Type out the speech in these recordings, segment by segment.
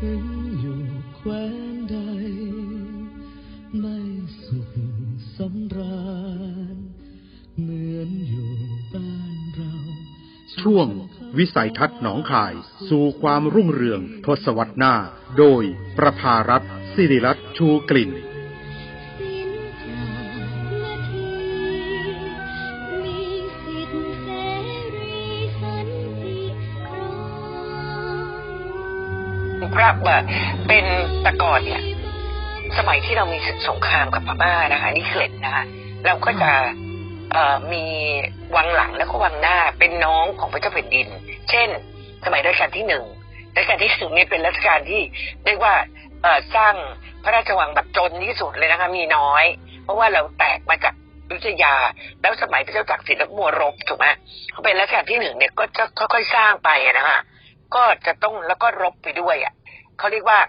ถึงอยู่แคว้นใด ไม่สุขสำราญเหมือนอยู่บ้านเรา ช่วงวิสัยทัศน์หนองคาย สู่ความรุ่งเรืองทศวรรษหน้า โดยประภารัฐสิริรัตชูกลิ่น ครับว่าเป็นแตะกอนเนี่ยสมัยที่เรามีศึกสงครามกับพม่านะคะนี่เกิดนะคะเราก็จะเออมีวังหลังแล้วก็วังหน้าเป็นน้องของพระเจ้าแผ่นดิน เช่น สมัยรัชกาลที่หนึ่งรัชกาลที่หนึ่งเนี่ยเป็นรัชกาลที่เรียกว่าเออสร้างพระราชวังแบบจนที่สุดเลยนะคะมีน้อย เพราะว่าเราแตกมาจากอยุธยา แล้วสมัยพระเจ้าจักรศรีและมัวรบถูกไหมเขาเป็นรัชกาลที่หนึ่งเนี่ยก็จะค่อยๆสร้างไปนะคะก็จะต้องแล้วก็รบไปด้วยอะ เขาเรียกว่า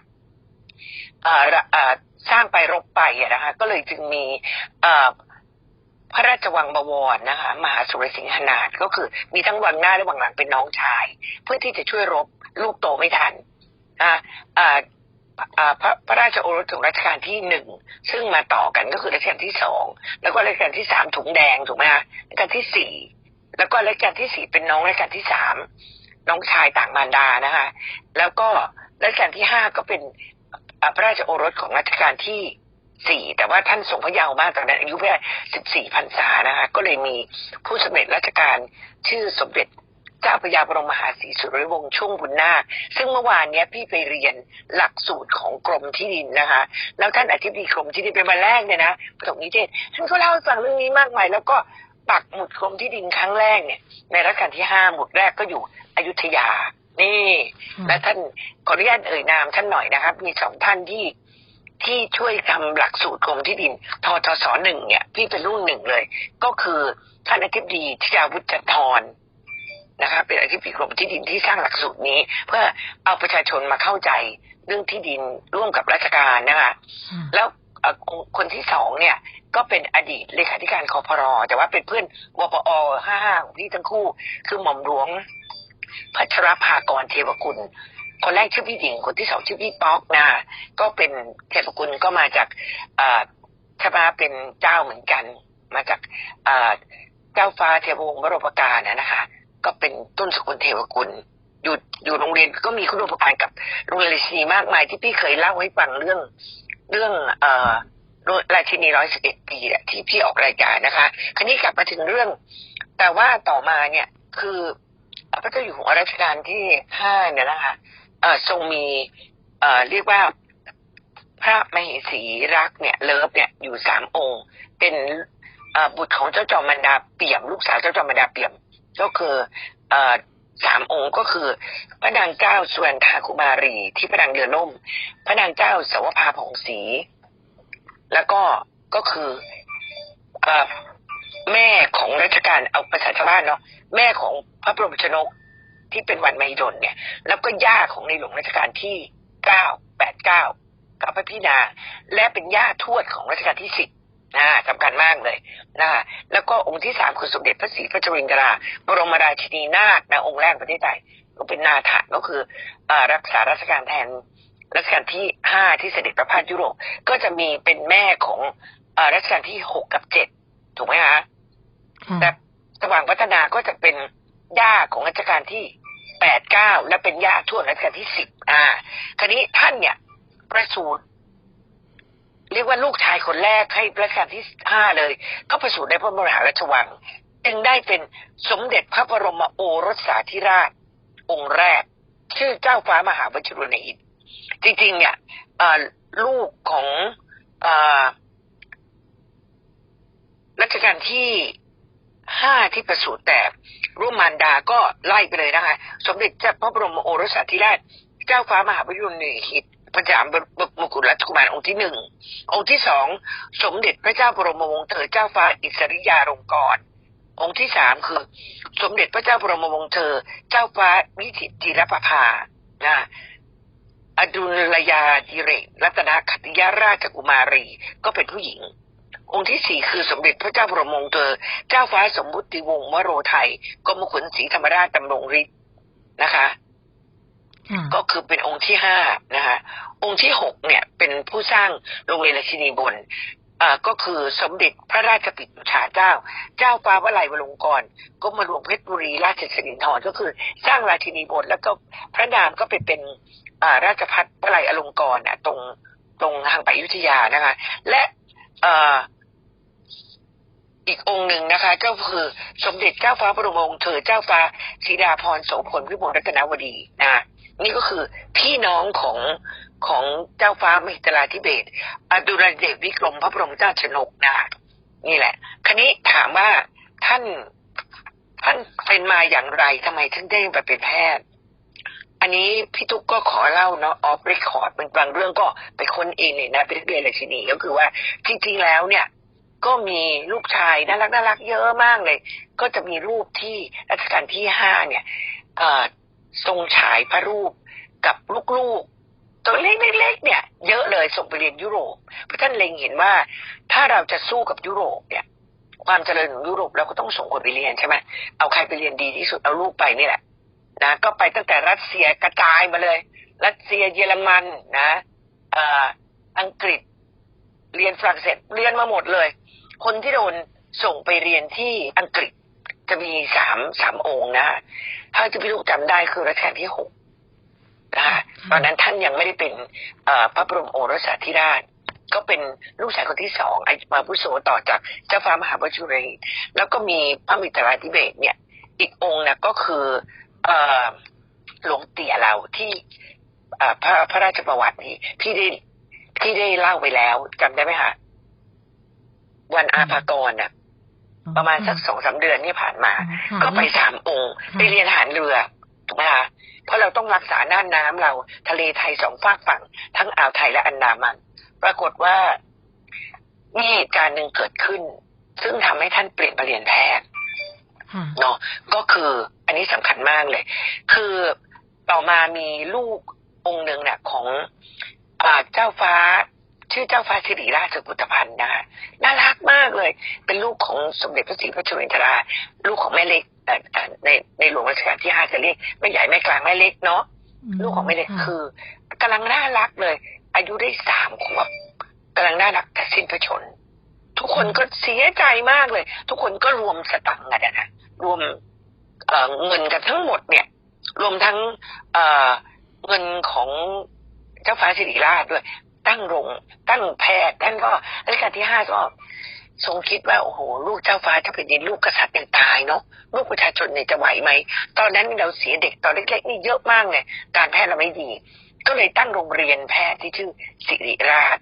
สร้างไปรบไปนะคะ ก็เลยจึงมีพระราชวังบวรนะคะ มหาสุรสิงหนาถก็คือ มีทั้งวังหน้าและวังหลังเป็นน้องชาย เพื่อที่จะช่วยรบลูกโตไม่ทันพระพระราชโอรสของรัชกาลที่หนึ่งซึ่งมาต่อกันก็คือรัชกาลที่สองแล้วก็รัชกาลที่สามถุงแดงถูกไหมคะรัชกาลที่สี่แล้วก็รัชกาลที่สี่เป็นน้องรัชกาลที่สามน้องชายต่างมารดานะคะ แล้วก็ รัชกาลที่ห้าก็เป็นพระราชโอรสของรัชกาลที่สี่แต่ว่าท่านทรงพระเยาว์มากตอนนั้นอายุแค่สิบสี่พรรษานะคะก็เลยมีผู้สำเร็จราชการชื่อสมเด็จเจ้าพระยาบรมมหาศรีสุริวงศ์ช่วงบุญนาคซึ่งเมื่อวานเนี้ยพี่ไปเรียนหลักสูตรของกรมที่ดินนะคะ แล้วท่านอธิบดีกรมที่ดินเป็นวันแรกเนี่ยนะประถมนิเทศท่านก็เล่าฟังเรื่องนี้มากมาย แล้วก็ปักหมุดกรมที่ดินครั้งแรกเนี่ยในรัชกาลที่ห้าหมุดแรกก็อยู่อยุธยา นี่ และท่านขออนุญาตเอ่ยนามท่านหน่อยนะครับ มีสองท่านที่ที่ช่วยทำหลักสูตรกรมที่ดินททศหนึ่งเนี่ยพี่เป็นรุ่นหนึ่งเลย ก็คือท่านอธิบดีทิยาวุฒิจันทรนะคะเป็นอธิบดีกรมที่ดินที่สร้างหลักสูตรนี้ เพื่อเอาประชาชนมาเข้าใจเรื่องที่ดินร่วมกับราชการนะคะแล้วเอ่อคนคนที่สองเนี่ยก็เป็นอดีตเลขาธิการคอพรแต่ว่าเป็นเพื่อนวปอห้าห้าของพี่ทั้งคู่ คือหม่อมหลวง พัชรภากรเทวกุล คนแรกชื่อพี่หญิง คนที่สองชื่อพี่ป๊อกนะก็เป็นเทวกุลก็มาจากอ่อชาบาเป็นเจ้าเหมือนกัน มาจากเอ่อเจ้าฟ้าเทววงศ์วรปการนะนะคะ ก็เป็นต้นสกุลเทวกุลอยู่อยู่โรงเรียนก็มีคุณอุปการกับโรงเรียนราชินีมากมายที่พี่เคยเล่าให้ฟังเรื่องเรื่องเอ่อราชินีร้อยสิบเอ็ดปีที่พี่ออกรายการนะคะ คราวนี้กลับมาถึงเรื่อง แต่ว่าต่อมาเนี่ยคือ พระเจ้าอยู่หัวรัชกาลที่ห้าเนี่ยนะคะเอ่อทรงมีเอ่อเรียกว่าพระมเหสีรักเนี่ย เลิฟเนี่ยอยู่สามองค์ เป็นอ่อบุตรของเจ้าจอมบรรดาเปี่ยม ลูกสาวเจ้าจอมบรรดาเปี่ยม ก็คือเอ่อสามองค์ก็คือ พระนางเจ้าสุวรรณาคุมารี ที่พระนางเรือล่ม พระนางเจ้าสวภาผ่องศรีแล้วก็ก็คือเอ่อแม่ของรัชกาลเอาภาษาชาวบ้านเนาะแม่ของ พระบรมชนกที่เป็นวันมหิดลเนี่ย แล้วก็ย่าของในหลวงรัชกาลที่เก้าแปดเก้ากับพระพี่นางและเป็นย่าทวดของรัชกาลที่สิบนะสำคัญมากเลยนะแล้วก็องค์ที่สามคือสมเด็จพระศรีพระจรินทราบรมราชินีนาถนะองค์แรกประเทศไทยก็เป็นนาถะก็คือเอ่อรักษาราชการแทนรัชกาลที่ห้าที่เสด็จประพาสยุโรปก็จะมีเป็นแม่ของเออรัชกาลที่หกกับเจ็ดถูกไหมคะแต่สว่างพัฒนาก็จะเป็น ย่าของรัชกาลที่แปดเก้าและเป็นย่าทวดรัชกาลที่สิบอ่า คราวนี้ท่านเนี่ย ประสูติเรียกว่าลูกชายคนแรกให้รัชกาลที่ห้าเลย ก็ประสูติในพระมหาราชวัง จึงได้เป็นสมเด็จพระบรมโอรสสาธิราช องค์แรก ชื่อเจ้าฟ้ามหาวชิรุณหิตจริง ๆ เนี่ยลูกของอรัชกาลที่ ห้าที่ประสูติแต่ร่มมารดาก็ไล่ไปเลยนะคะ สมเด็จเจ้าพระบรมโอรสาธิราช เจ้าฟ้ามหาวิรุณหิตพระจามมกุฎราชกุมารองค์ที่หนึ่งองค์ที่สองสมเด็จพระเจ้าบรมวงศ์เธอเจ้าฟ้าอิสริยาลงกรณ์องค์ที่สามคือ สมเด็จพระเจ้าบรมวงศ์เธอ เจ้าฟ้าวิจิตจิรประภานะอดุลยาดิเรกรัตนขัตติยราชกุมารี ก็เป็นผู้หญิง องค์ที่สี่คือสมเด็จพระเจ้าบรมวงศ์เธอ เจ้าฟ้าสมบุติวงศ์วโรไทยกรมขุนศรีธรรมราชดำรงฤทธิ์นะคะค่ะก็คือเป็นองค์ที่ห้านะคะ องค์ที่หกเนี่ย เป็นผู้สร้างโรงเรียนราชินีบนอ่าก็คือสมเด็จพระราชปิตุชาเจ้า เจ้าฟ้าวลัยวลงกรณ์ก็มาหลวงเพชรบุรีราชสิรินธรก็คือสร้างราชินีบนแล้วก็พระนามก็ไปเป็นอ่าราชพัฒวลัยอลงกรณ์น่ะตรงตรงทางไปอยุธยานะคะ และเอีกองค์หนึ่งนะคะ ก็คือสมเด็จเจ้าฟ้าบรมวงศ์เธอเจ้าฟ้าสีดาพรโสพลวิมลรัตนวดีนะนี่ก็คือพี่น้องของของเจ้าฟ้ามหิตลาธิเบศอดุลเดชวิกรมพระบรมเจ้าชนกนะนี่แหละคันนี้ถามว่าท่านท่านเป็นมาอย่างไรทำไมท่านได้มาเป็นแพทย์ อันนี้พี่ตุ๊กก็ขอเล่าเนาะออฟเรคคอร์ดบางเรื่องก็ไปค้นเองเลยนะเป็นเรียนราชินีก็คือว่าจริงๆแล้วเนี่ย ก็มีลูกชายน่ารักน่ารักเยอะมากเลย ก็จะมีรูปที่รัชกาลที่ห้าเนี่ยเอ่อทรงฉายพระรูปกับลูกๆ ตัวเล็กๆเนี่ย เยอะเลยส่งไปเรียนยุโรปเพราะท่านเล็งเห็นว่า ถ้าเราจะสู้กับยุโรปเนี่ย ความเจริญของยุโรปเราก็ต้องส่งคนไปเรียนใช่ไหมเอาใครไปเรียนดีที่สุดเอาลูกไปนี่แหละนะก็ไปตั้งแต่รัสเซียกระจายมาเลย รัสเซียเยอรมันนะออังกฤษเรียนฝรั่งเศสเรียนมาหมดเลย คนที่โดนส่งไปเรียนที่อังกฤษจะมีสามสามองค์นะถ้าที่พี่ลูกจำได้คือรัชกาลที่หกนะคะตอนนั้นท่านยังไม่ได้เป็นเอ่อพระบรมโอรสาธิราช ก็เป็นลูกชายคนที่สองไอ้มาพุโสต่อจากเจ้าฟ้ามหาบจุเรนแล้วก็มีพระมิตราธิเบศรเนี่ย อีกองค์นะก็คือเอ่อหลวงเตี่ยเราที่เอ่อพระพระราชประวัตินี้พี่ได้พี่ได้เล่าไปแล้วจำได้ไหมคะ วันอาภากรน่ะประมาณสักสองสามเดือนที่ผ่านมาค่ะก็ไปสามองค์ค่ะไปเรียนทหารเรือถูกไหมคะเพราะเราต้องรักษาน่านน้ำเราทะเลไทยสองฝากฝั่ง ทั้งอ่าวไทยและอันดามัน ปรากฏว่ามีเหตุการณ์หนึ่งเกิดขึ้น ซึ่งทำให้ท่านเปลี่ยนมาเรียนแพทย์ค่ะเนาะก็คืออันนี้สำคัญมากเลย คือต่อมามีลูกองค์หนึ่งเนี่ยของอ่าเจ้าฟ้า ชื่อเจ้าฟ้าสิริราชสกุตพันธ์นะน่ารักมากเลย เป็นลูกของสมเด็จพระศรีพระชนมทรา ลูกของแม่เล็กเอ่อเอ่อในในหลวงรัชกาลที่ห้าจะเรียกแม่ใหญ่แม่กลางแม่เล็กเนาะลูกของแม่เล็กะคือกำลังน่ารักเลย อายุได้สามขวบกำลังน่ารักแต่สิ้นพระชนม์ทุกคนก็เสียใจมากเลย ทุกคนก็รวมสตังค์กันนะรวมเอ่อเงินกันทั้งหมดเนี่ย รวมทั้งเอ่อเงินของเจ้าฟ้าสิริราชด้วย ตั้งโรงตั้งแพทย์ท่านก็รัชกาลที่ห้าก็ทรงคิดว่าโอ้โห ลูกเจ้าฟ้าถ้าเป็นดินลูกกษัตริย์ยังตายเนาะลูกประชาชนเนี่ยจะไหวไหม ตอนนั้นเราเสียเด็กตอนเล็กๆนี่เยอะมากเลยการแพทย์เราไม่ดี ก็เลยตั้งโรงเรียนแพทย์ที่ชื่อสิริราช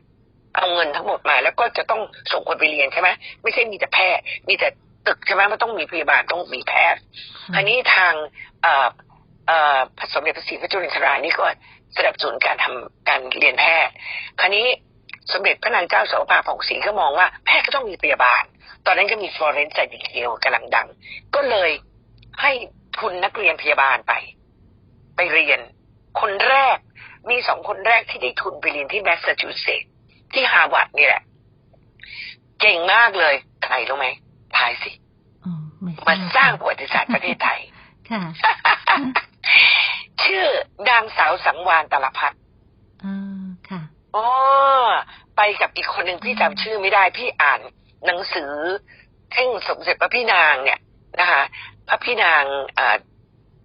เอาเงินทั้งหมดมา แล้วก็จะต้องส่งคนไปเรียนใช่ไหมไม่ใช่มีแต่แพทย์มีแต่ตึกใช่ไหมมันต้องมีพยาบาลต้องมีแพทย์คราวนี้ทางเอ่อเอ่อพระสมเด็จพระศรีพระจุลนรานี่ก็ สนับสนุนการทำการเรียนแพทย์ คราวนี้สมเด็จพระนางเจ้าโสภาผ่องศรีก็มองว่าแพทย์ก็ต้องมีพยาบาล ตอนนั้นก็มีฟลอเรนซ์ไซดิเคียวกำลังดัง ก็เลยให้ทุนนักเรียนพยาบาลไป ไปเรียน คนแรกมีสองคนแรกที่ได้ทุนไปเรียนที่แมสซาชูเซตส์ที่ฮาร์วาร์ดนี่แหละ เก่งมากเลยใครรู้ไหมทายสิอ๋อไม่ทมาสร้างบประวัติศาสตร์ประเทศไทยค่ะ ชื่อนางสาวสังวานตาลพัฒน์อ่าค่ะอ๋อไปกับอีกคนหนึ่งพี่จำชื่อไม่ได้พี่อ่านหนังสือเท่งสมเด็จพระพี่นางเนี่ยนะคะ พระพี่นางอ่า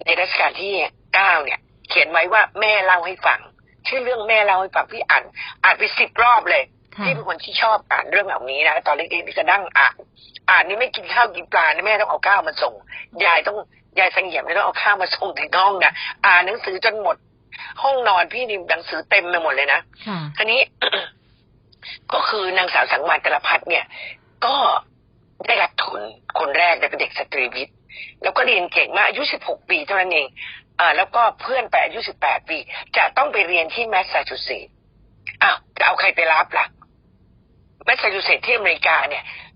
ในรัชกาลที่เก้าเนี่ย เขียนไว้ว่าแม่เล่าให้ฟัง ชื่อเรื่องแม่เล่าให้ฟังพี่อ่านอ่านไปสิบรอบเลยค่ะพี่เป็นคนที่ชอบอ่านเรื่องเหล่านี้นะตอนเล็กๆพี่ก็นั่งอ่านอ่านนี่ไม่กินข้าวกินปลานะแม่ต้องเอาข้าวมาส่งยายต้อง ยายสังเหียมเนี่ยต้องเอาข้าวมาส่งถึงห้องนะอ่านหนังสือจนหมด ห้องนอนพี่นี่หนังสือเต็มไปหมดเลยนะค่ะคราวนี้ ก็คือนางสาวสังวานตลพัฒน์เนี่ย ก็ได้รับทุนคนแรกเป็นเด็กสตรีวิทย์แล้วก็เรียนเก่งมากอายุ16ปีเท่านั้นเองอ่าแล้วก็เพื่อนไปอายุ18ปี จะต้องไปเรียนที่แมสซาชูเซตส์อ้าวจะเอาใครไปรับล่ะแมสซาชูเซตส์ที่อเมริกาเนี่ยเออ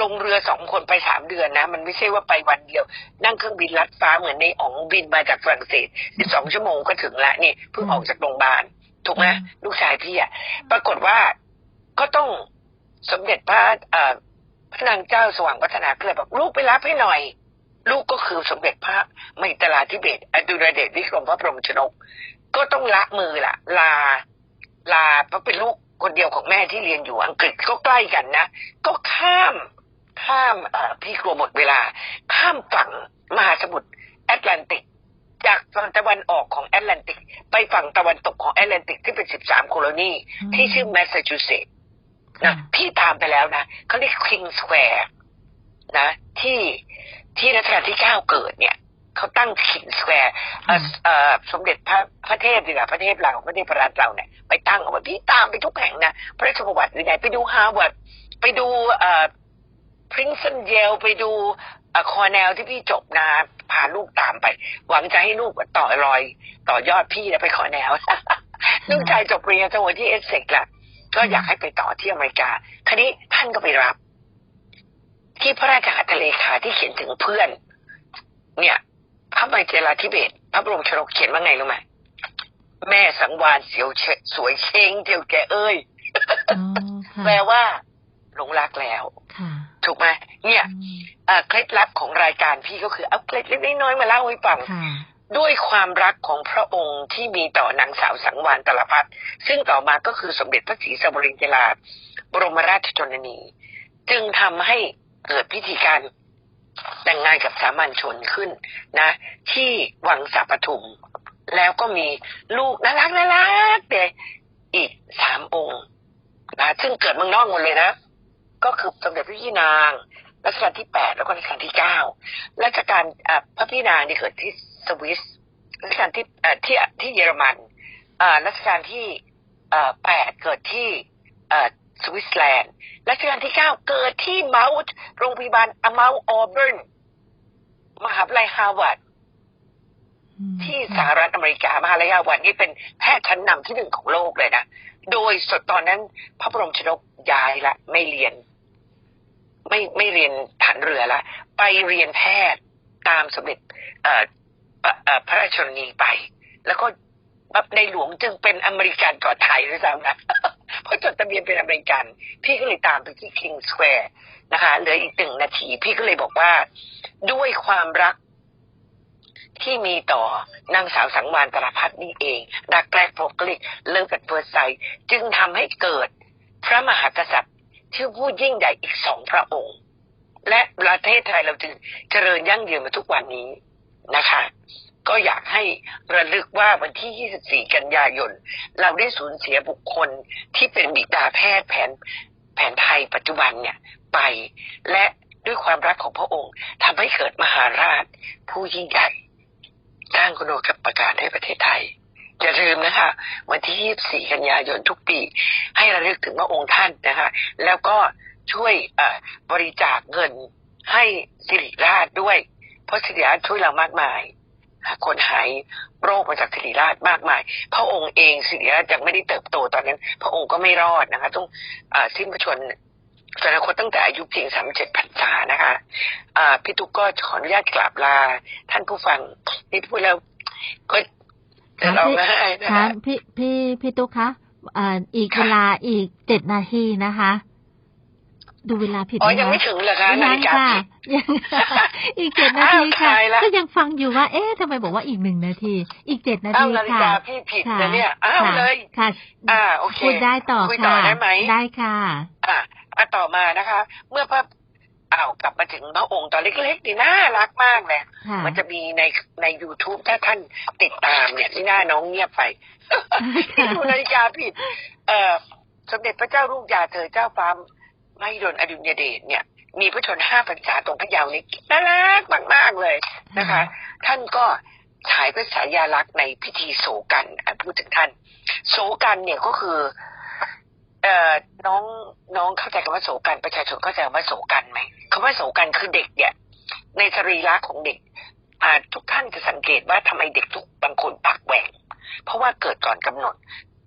ลงเรือสองคนไปสามเดือนนะ มันไม่ใช่ว่าไปวันเดียว นั่งเครื่องบินลัดฟ้าเหมือนในอ๋องบินมาจากฝรั่งเศสสิบสองชั่วโมงก็ถึงละนี่เพิ่งออกจากโรงพยาบาลถูกไหมลูกชายพี่อะ ปรากฏว่าก็ต้องสมเด็จพระเอ่อพระนางเจ้าสว่างวัฒนาก็เลยบอกลูกไปรับให้หน่อย ลูกก็คือสมเด็จพระมหิตลาธิเบศอดุลเดชวิกรมพระบรมชนก ก็ต้องละมือละลา ลาเพราะเป็นลูก คนเดียวของแม่ที่เรียนอยู่อังกฤษก็ใกล้กันนะ ก็ข้ามข้ามเอ่อพี่กลัวหมดเวลา ข้ามฝั่งมหาสมุทรแอตแลนติก จากฝั่งตะวันออกของแอตแลนติก ไปฝั่งตะวันตกของแอตแลนติกที่เป็นสิบสามโคโลนีอืมที่ชื่อแมสซาชูเซตส์ค่ะนะพี่ตามไปแล้วนะเขาเรียกคิงสแควร์นะ ที่ที่รัชกาลที่เก้าเกิดเนี่ย เขาตั้งคิงสแควร์สมเด็จพระพระเทพดีกว่าพระเทพเราพระเทพรัตน์เราเนี่ยไปตั้งเอาไว้พี่ตามไปทุกแห่งนะพระราชประวัติหรือไหนไปดูฮาร์วาร์ดไปดูพรินซ์เยลไปดูคอร์เนลที่พี่จบนะพาลูกตามไป หวังจะให้ลูกต่อรอย ต่อยอดพี่แล้วไปคอร์เนลลูกชายจบปริญญาโทที่เอสเซกละก็อยากให้ไปต่อที่อเมริกาคราวนี้ท่านก็ไปรับ ที่พระราชหัตถเลขาที่เขียนถึงเพื่อน เนี่ย พระไมเจลาธิเบศรพระบรมชนกเขียนว่าไงรู้ไหมแม่สังวานเสียวเชสวยเชงเดียวแกเอ้ยอ๋อค่ะแปลว่าหลงรักแล้วค่ะถูกไหมเนี่ยอืมเอ่อเคล็ดลับของรายการพี่ก็คือเอาเคล็ดเล็กๆน้อยๆมาเล่าให้ฟังค่ะด้วยความรักของพระองค์ที่มีต่อนางสาวสังวานตลพัฒน์ซึ่งต่อมาก็คือสมเด็จพระศรีสบรินทราบรมราชชนนี จึงทำให้เกิดพิธีการ แต่งงานกับสามัญชนขึ้นนะ ที่วังสาปทุม แล้วก็มีลูกน่ารักน่ารักเด็อีกสามองค์นะซึ่งเกิดเมืองนอกหมดเลยนะ ก็คือสมเด็จพระพี่นางรัชกาลที่แปดแล้วก็รัชกาลที่เก้ารัชกาลอะพระพี่นางนี่เกิดที่สวิสรัชกาลที่อ่อที่ที่เยอรมันอ่ารัชกาลที่อ่อแปดเกิดที่อ่อ สวิตเซอร์แลนด์รัชกาลที่เก้าเกิดที่เมาส์โรงพยาบาลอเมาออเบิร์นมหาวิทยาลัยฮาร์วาร์ดอืมที่สหรัฐอเมริกามหาวิทยาลัยฮาร์วาร์ดนี่เป็นแพทย์ชั้นนำที่หนึ่งของโลกเลยนะโดยสดตอนนั้น พระบรมชนกย้ายละ ไม่เรียน ไม่ไม่เรียนฐานเรือละ ไปเรียนแพทย์ตามสมเด็จเอ่อปะเอ่อพระราชชนนีไป แล้วก็ ในหลวงจึงเป็นอเมริกันก่อนไทยด้วยซ้ำนะเพราะจดทะเบียนเป็นอเมริกัน พี่ก็เลยตามไปที่คิงสแควร์นะคะเหลืออีกหนึ่งนาที พี่ก็เลยบอกว่าด้วยความรักที่มีต่อนางสาวสังวานตลพัฒนี่เอง รักแรกพบก็เลยเลิกกันเฟิร์สไซต์จึงทำให้เกิดพระมหากษัตริย์ที่ผู้ยิ่งใหญ่อีกสองพระองค์ และประเทศไทยเราจึงเจริญยั่งยืนมาทุกวันนี้นะคะ ก็อยากให้ระลึกว่าวันที่ 24 กันยายน เราได้สูญเสียบุคคลที่เป็นบิดาแพทย์แผนแผนไทยปัจจุบันเนี่ยไป และด้วยความรักของพระองค์ทำให้เกิดมหาราช ผู้ยิ่งใหญ่สร้างคุณูกับประกาศให้ประเทศไทยอย่าลืมนะคะ วันที่ 24 กันยายนทุกปี ให้ระลึกถึงพระองค์ท่านนะคะ แล้วก็ช่วยบริจาคเงินให้สิริราชด้วย เพราะสิริราชช่วยเรามากมาย คนหายโรคมาจากสิริราชมากมาย พระองค์เองสิริราชยังไม่ได้เติบโตตอนนั้น พระองค์ก็ไม่รอดนะคะ ต้องอาสิ้นพระชนม์สวรรคตตั้งแต่อายุเพียงสามเจ็ดพรรษานะคะอ่าพี่ตุ๊กก็ขออนุญาตกราบลา ท่านผู้ฟังนี่พูดแล้วก็จะร้องไห้นะค่ะคะพี่พี่พี่ตุ๊กคะเอ่ออีกค่ะเวลาอีกเจ็ดนาทีนะคะ ดูเวลาผิดอ๋อหยังไม่คะถึงเหรอคะนายังฬิกาค่ะผิดยังอีกเจ็ดนาทีอ้าวค่ะตายละก็ยังฟังอยู่ว่า เอ๊ะทำไมบอกว่าอีกหนึ่งนาที อีกเจ็ดนาอ้าทีวนาฬิค่ะกาพี่ผิดค่ะนะเนี่ยอ้าวค่ะเลยค่ะ อ่าโอเคพูดได้ต่อคุยต่อค่ะได้ไหมได้ค่ะอะอะต่อมานะคะ เมื่อพระอ้าวกลับมาถึงพระองค์ตอนเล็กๆนี่น่ารักมากเลยค่ะมันจะมีในใน YouTube ถ้าท่านติดตามเนี่ยที่หน้าน้องเงียบไปที่ดูนาฬิกาผิด เอ่อสมเด็จพระเจ้าลูกยาเธอเจ้าฟ้า มหิดลอดุลยเดชเนี่ย มีพระชนห้าพรรษาตรงพระเยาว์นี่น่ารักมาก ๆ เลยนะคะ ท่านก็ฉายพระฉายาลักษณ์ในพิธีโศกันอะพูดถึงท่าน โศกันเนี่ยก็คือ เอ่อน้องน้องเข้าใจคำว่าโศกันประชาชนเข้าใจคำว่าโศกันไหมคำว่าโศกันคือเด็กเนี่ย ในสรีระของเด็กอ่าทุกท่านจะสังเกตว่าทำไมเด็กทุกบางคนปากแหว่งเพราะว่าเกิดก่อนกำหนด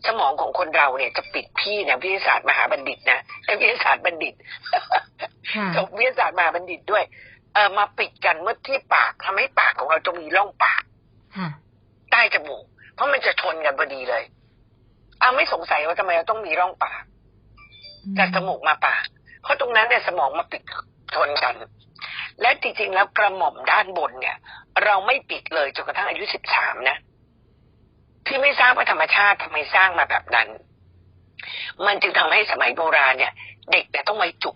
สมองของคนเราเนี่ยจะปิดพี่เนี่ยวิทยาศาสตร์มหาบัณฑิตนะและวิทยาศาสตร์บัณฑิตค่ะจบวิทยาศาสตร์มหาบัณฑิตด้วย เออมาปิดกันเมื่อที่ปากทำให้ปากของเราจะมีร่องปากค่ะใต้จมูกเพราะมันจะชนกันพอดีเลยอ้าวไม่สงสัยว่าทำไมเราต้องมีร่องปากจากจมูกมาปาก เพราะตรงนั้นเนี่ยสมองมาปิดชนกัน และจริงๆแล้วกระหม่อมด้านบนเนี่ย เราไม่ปิดเลยจนกระทั่งอายุสิบสามนะ ที่ไม่สร้างเพราะธรรมชาติทำไมสร้างมาแบบนั้น มันจึงทำให้สมัยโบราณเนี่ย เด็กเนี่ยต้องไว้จุก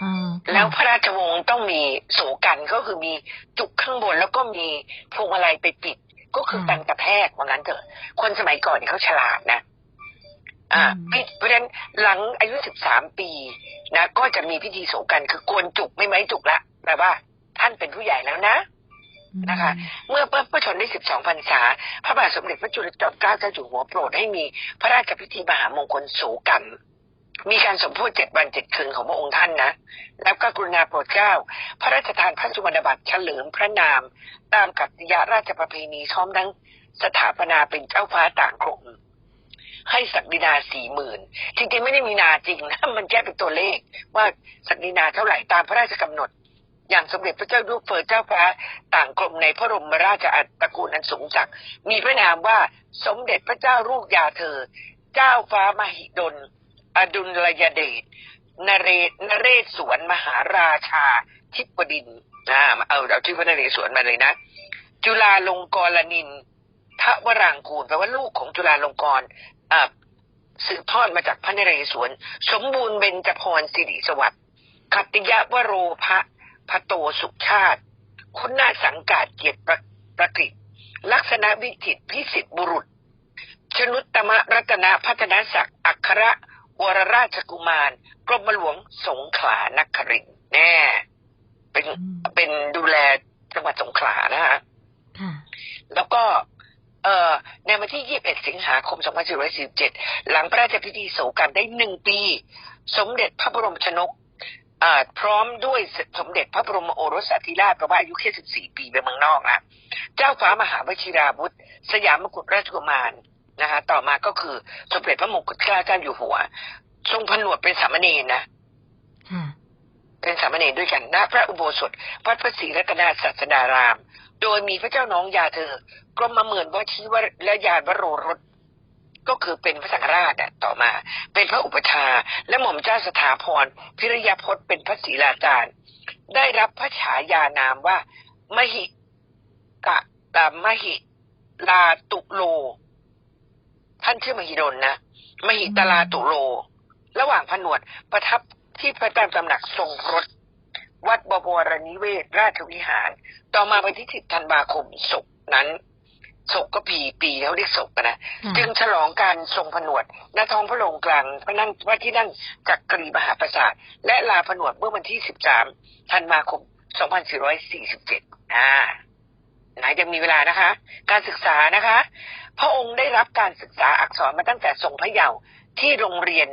อ๋อค่ะแล้วพระราชวงศ์ต้องมีโสกันก็คือมีจุกข้างบนแล้วก็มีพวงมาลัยไปปิด ก็คือกันกระแทกว่างั้นเถอะ คนสมัยก่อนเนี่ยเขาฉลาดนะอ่าพิเพราะฉะนั้นหลังอายุสิบสามปีนะก็จะมีพิธีโสกันคือโกนจุกไม่ไว้จุกละแปลว่า ท่านเป็นผู้ใหญ่แล้วนะ นะคะ เมื่อพระชนได้ 12 พรรษา พระบาทสมเด็จพระจุลจอมเกล้าเจ้าอยู่หัวโปรดให้มีพระราชพิธีมหามงคลโสกรรมมีการสมโพธิเจ็ดวันเจ็ดคืนของพระองค์ท่านนะ แล้วก็กรุณาโปรดเกล้า พระราชทานพระสุวรรณบัตรเฉลิมพระนาม ตามกัตติยาราชประเพณีพร้อมทั้งสถาปนาเป็นเจ้าฟ้าต่างกรมให้ศักดินาสี่หมื่นจริงๆไม่ได้มีนาจริงนะ มันแค่เป็นตัวเลขว่าศักดินาเท่าไหร่ตามพระราชกำหนด อย่างสมเด็จพระเจ้าลูกเฟอเจ้าฟ้าต่างกรมในพระบรมราชอาณาตระกูลอันสูงศักมีพระนามว่าสมเด็จพระเจ้าลูกยาเธอ เจ้าฟ้ามหิดล อดุลยเดชนเรศนเรศสวนมหาราชาทิปดินอ่าเอาเอาชื่อพระนเรศวรมาเลยนะ จุฬาลงกรณินทวรางกูลแปลว่าลูกของจุฬาลงกรอ่าสืบทอดมาจากพระนเรศวร สมบูรณ์เบญจพรสิริสวัสดิ์คัตติยะวโรพะ พระโตสุขชาติ คุณนาถสังกาดเกียรติประประกฤษลักษณะวิจิตรพิสิทธิบุรุษ ชนุตตมรัตนพัฒนศักดิ์อัครวรราชกุมาร กรมหลวงสงขลานครินทร์แน่ เป็นเป็นดูแลจังหวัดสงขลานะฮะค่ะแล้วก็เอ่อในวันที่ 21 สิงหาคม 2447 หลังพระราชพิธีโศกรรมได้หนึ่งปี สมเด็จพระบรมชนกอ่า พร้อมด้วยสมเด็จพระบรมโอรสาธิราชเพราะว่าอายุแค่ 14 ปีไปเมืองนอกนะเจ้าฟ้ามหาวชิราวุธ สยามกุฎราชกุมารนะคะต่อมาก็คือสมเด็จพระมงกุฎเกล้าเจ้าอยู่หัว ทรงผนวดเป็นสามเณรนะค่ะเป็นสามเณรด้วยกันณพระอุโบสถวัดพระศรีรัตนศาสดาราม โดยมีพระเจ้าน้องยาเธอกรมมาเหมือนวชิวรและยานวโรรส ก็คือเป็นพระสังฆราชต่อมา เป็นพระอุปชาและหม่อมเจ้าสถาพรพิริยพจน์เป็นพระศรีราจารย์ ได้รับพระฉายานามว่ามหิกะตามหิลาตุโล ท่านชื่อมหิดลนะมหิตลาตุโล ระหว่างผนวดประทับที่พระตามตำหนักทรงพรตวัดบวรนิเวศราชวิหาร ต่อมาวันที่10ธันวาคมศกนั้น ศกก็ปีปีเขาเรียกศกนะค่ะจึงฉลองการทรงผนวดณท้องพระโรงกลางพระนั่งพระที่นั่งจักรีมหาปราสาทและลาผนวดเมื่อวันที่ 13 ธันวาคม 2447 อ่าไหนยังมีเวลานะคะ การศึกษานะคะ พระองค์ได้รับการศึกษาอักษรมาตั้งแต่ทรงพระเยาว์ที่โรงเรียน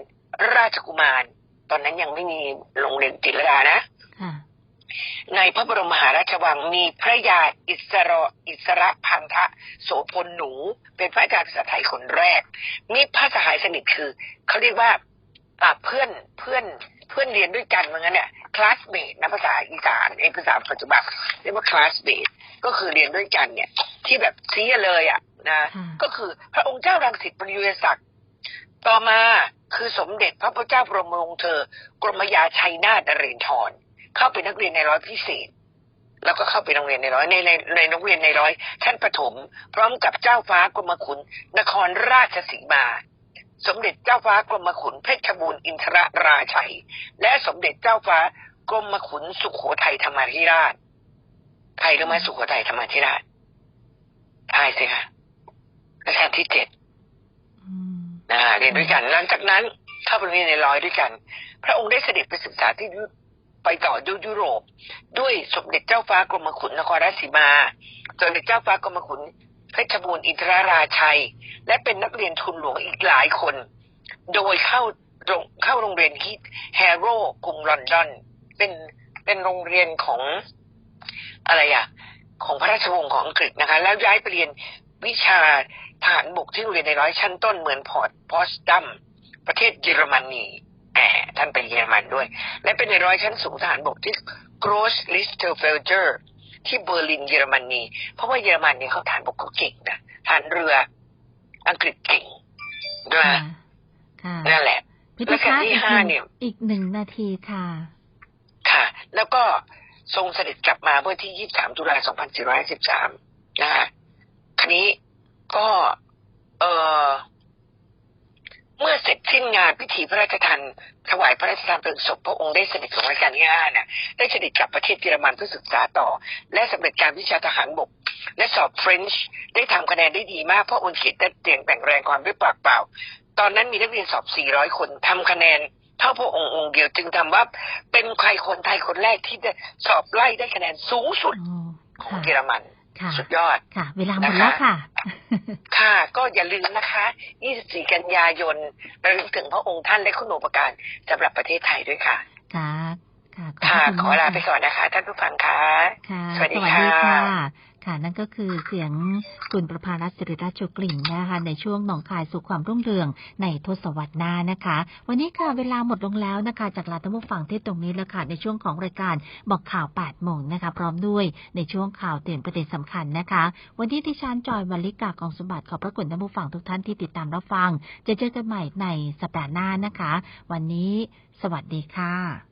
ราชกุมาร ตอนนั้นยังไม่มีโรงเรียนจิตรลดานะค่ะ ในพระบรมมหาราชวังมีพระยาอิสระอิสระพันธะโสพลหนู เป็นพระอาจารย์ภาษาไทยคนแรก มีพระสหายสนิทคือเขาเรียกว่าอ่าเพื่อนเพื่อนเพื่อนเรียนด้วยกันเหมือนกันเนี่ยคลาสเมทนะภาษาอีสานเอยภาษาปัจจุบันเรียกว่าคลาสเมทก็คือเรียนด้วยกันเนี่ย ที่แบบซีเลยอะนะค่ะก็คือพระองค์เจ้ารังสิตปริยุทธศักดิ์ต่อมาคือสมเด็จพระพุทธเจ้าบรมวงศ์เธอกรมยาชัยนาทนเรนทร เข้าเป็นนักเรียนในร้อยพิเศษ แล้วก็เข้าไปโรงเรียนในร้อยในในในโรงเรียนในร้อยชั้นประถม พร้อมกับเจ้าฟ้ากรมขุน นครราชสีมา สมเด็จเจ้าฟ้ากรมขุนเพชรบูรณ์อินทรราชัย และสมเด็จเจ้าฟ้ากรมขุนสุขโขทัยธรรมาธิราชใครรู้ไหมสุขโขทัยธรรมาธิราชทายสิคะรัชกาลที่เจ็ดอืมนะเรียนด้วยกันหลังจากนั้นเข้าไปเรียนในร้อยด้วยกัน พระองค์ได้เสด็จไปศึกษาที่ยุ ไปต่อยุยุโรป ด้วยสมเด็จเจ้าฟ้ากรมขุนนครราชสีมาสมเด็จเจ้าฟ้ากรมขุนเพชรบูรณ์อินทราราชัย และเป็นนักเรียนทุนหลวงอีกหลายคน โดยเข้าเข้าโรงเรียนฮิตแฮโร่กรุงลอนดอน เป็นเป็นโรงเรียนของอะไรอะของพระราชวงศ์ของอังกฤษนะคะ แล้วย้ายไปเรียนวิชาทหารบกที่โรงเรียนในร้อยชั้นต้นเหมือนพอร์ตพอสดัมประเทศเยอรมนี แอบท่านไปเยอรมันด้วย และเป็นในร้อยชั้นสูงทหารบกที่โกรสลิสเทลเฟลเจอร์ที่เบอร์ลินเยอรมนีเพราะว่าเยอรมันเนี่ยเขาทหารบกเขาเก่งนะทหารเรืออังกฤษเก่งด้วยค่ะค่ะนั่นแหละพิธีการและแผ่นที่อีกห้าหนึ่งเนี่ยอีกหนึ่งนาทีค่ะ ค่ะ แล้วก็ทรงเสด็จกลับมาเมื่อที่ 23 ตุลา2413นะคะคันนี้ก็ เออ เมื่อเสร็จสิ้นงานพิธีพระราชทานถวายพระราชทานเพลิงศพพระองค์ได้เสด็จของรัชกาลที่ห้าน่ะได้เสด็จกลับประเทศเยอรมันเพื่อศึกษาต่อ และสำเร็จการวิชาทหารบก และสอบเฟรนช์ได้ทำคะแนนได้ดีมากเพราะองค์เขียนได้เตียงแต่งแรงความด้วยปากเปล่า ตอนนั้นมีนักเรียนสอบ 400 คนทำคะแนนเท่าพระองค์องค์เดียวจึงทำว่า เป็นใครคนไทยคนแรกที่ได้สอบไล่ได้คะแนนสูงสุดของเยอรมัน สุดยอดค่ะ เวลาหมดแล้วค่ะ ค่ะ ก็อย่าลืมนะคะ 24 กันยายนระลึกถึงพระองค์ท่านและคุณูปการสำหรับประเทศไทยด้วยค่ะค่ะค่ะค่ะบณขอลามกไปก่อนนะคะ ท่านผู้ฟังค่ะค่ะสวัสดีค่ะ ค่ะ นั่นก็คือเสียงคุณประภารัตสิริราชกลิ่นนะคะ ในช่วงหนองคายสู่ความรุ่งเรืองในทศวรรษหน้านะคะ วันนี้ค่ะเวลาหมดลงแล้วนะคะ จากลาท่านผู้ฟังที่ตรงนี้แล้วค่ะ ในช่วงของรายการบอกข่าว8โมงนะคะ พร้อมด้วยในช่วงข่าวเตือนประเด็นสำคัญนะคะ วันนี้ที่ฉันจอยวันลิกากองสมบัติขอบพระคุณท่านผู้ฟังทุกท่านที่ติดตามรับฟัง จะเจอกันใหม่ในสัปดาห์หน้านะคะ วันนี้ สวัสดีค่ะ